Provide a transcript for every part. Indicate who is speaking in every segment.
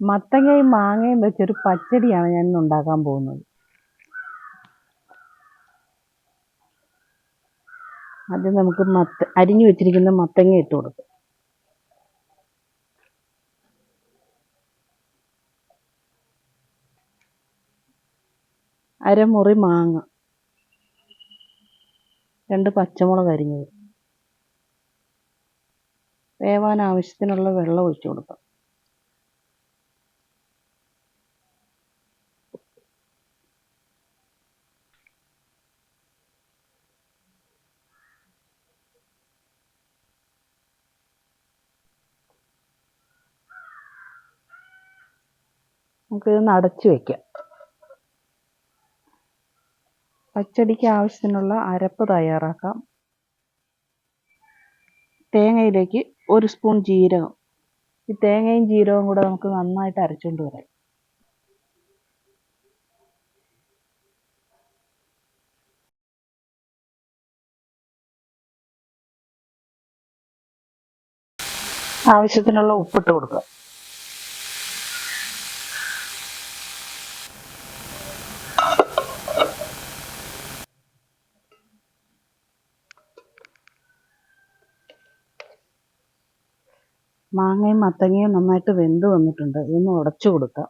Speaker 1: മത്തങ്ങയും മാങ്ങയും വെച്ചൊരു പച്ചടിയാണ് ഞാൻ ഇന്ന് ഉണ്ടാക്കാൻ പോകുന്നത്. ആദ്യം നമുക്ക് മത്ത അരിഞ്ഞു വെച്ചിരിക്കുന്ന മത്തങ്ങ ഇട്ട് കൊടുക്കും. അരമുറി മാങ്ങ. രണ്ട് പച്ചമുളക് അരിഞ്ഞത്. വേവാൻ ആവശ്യത്തിനുള്ള വെള്ളം ഒഴിച്ചു കൊടുക്കാം. നമുക്കിതൊന്ന് അടച്ചു വെക്കാം. പച്ചടിക്ക് ആവശ്യത്തിനുള്ള അരപ്പ് തയ്യാറാക്കാം. തേങ്ങയിലേക്ക് ഒരു സ്പൂൺ ജീരകം. ഈ തേങ്ങയും ജീരകവും കൂടെ നമുക്ക് നന്നായിട്ട് അരച്ചുകൊണ്ട് വരാം. ആവശ്യത്തിനുള്ള ഉപ്പിട്ട് കൊടുക്കുക മാങ്ങയും മത്തങ്ങയും നന്നായിട്ട് വെന്ത് വന്നിട്ടുണ്ട്. ഇതൊന്ന് ഉടച്ചു കൊടുക്കാം.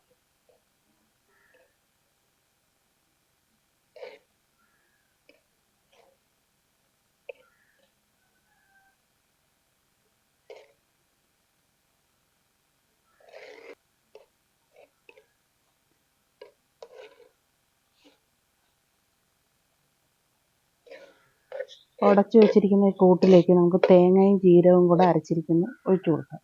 Speaker 1: ഉടച്ചു വെച്ചിരിക്കുന്ന ഈ കൂട്ടിലേക്ക് നമുക്ക് തേങ്ങയും ജീരകവും കൂടെ അരച്ചിരിക്കുന്നത് ഒഴിച്ചു കൊടുക്കാം.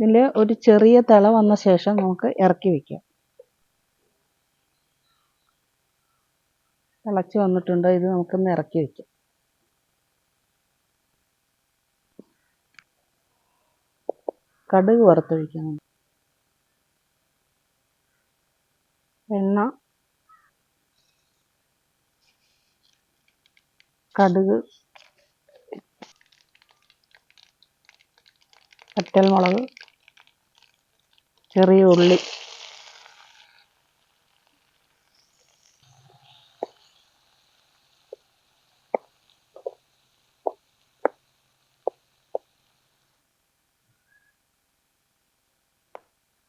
Speaker 1: ഇതിൽ ഒരു ചെറിയ തിള വന്ന ശേഷം നമുക്ക് ഇറക്കി വയ്ക്കാം തിളച്ച് വന്നിട്ടുണ്ട്. ഇത് നമുക്കൊന്ന് ഇറക്കി വയ്ക്കാം കടുക് വറുത്തൊഴിക്കണം എണ്ണ. കടുക്. വറ്റൽമുളക് ചെറിയ ഉള്ളി.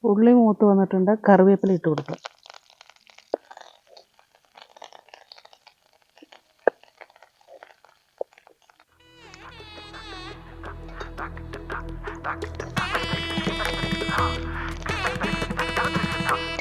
Speaker 1: ഉള്ളി മൂത്ത് വന്നിട്ടുണ്ട്. കറിവേപ്പില ഇട്ട് കൊടുക്കുക Talk.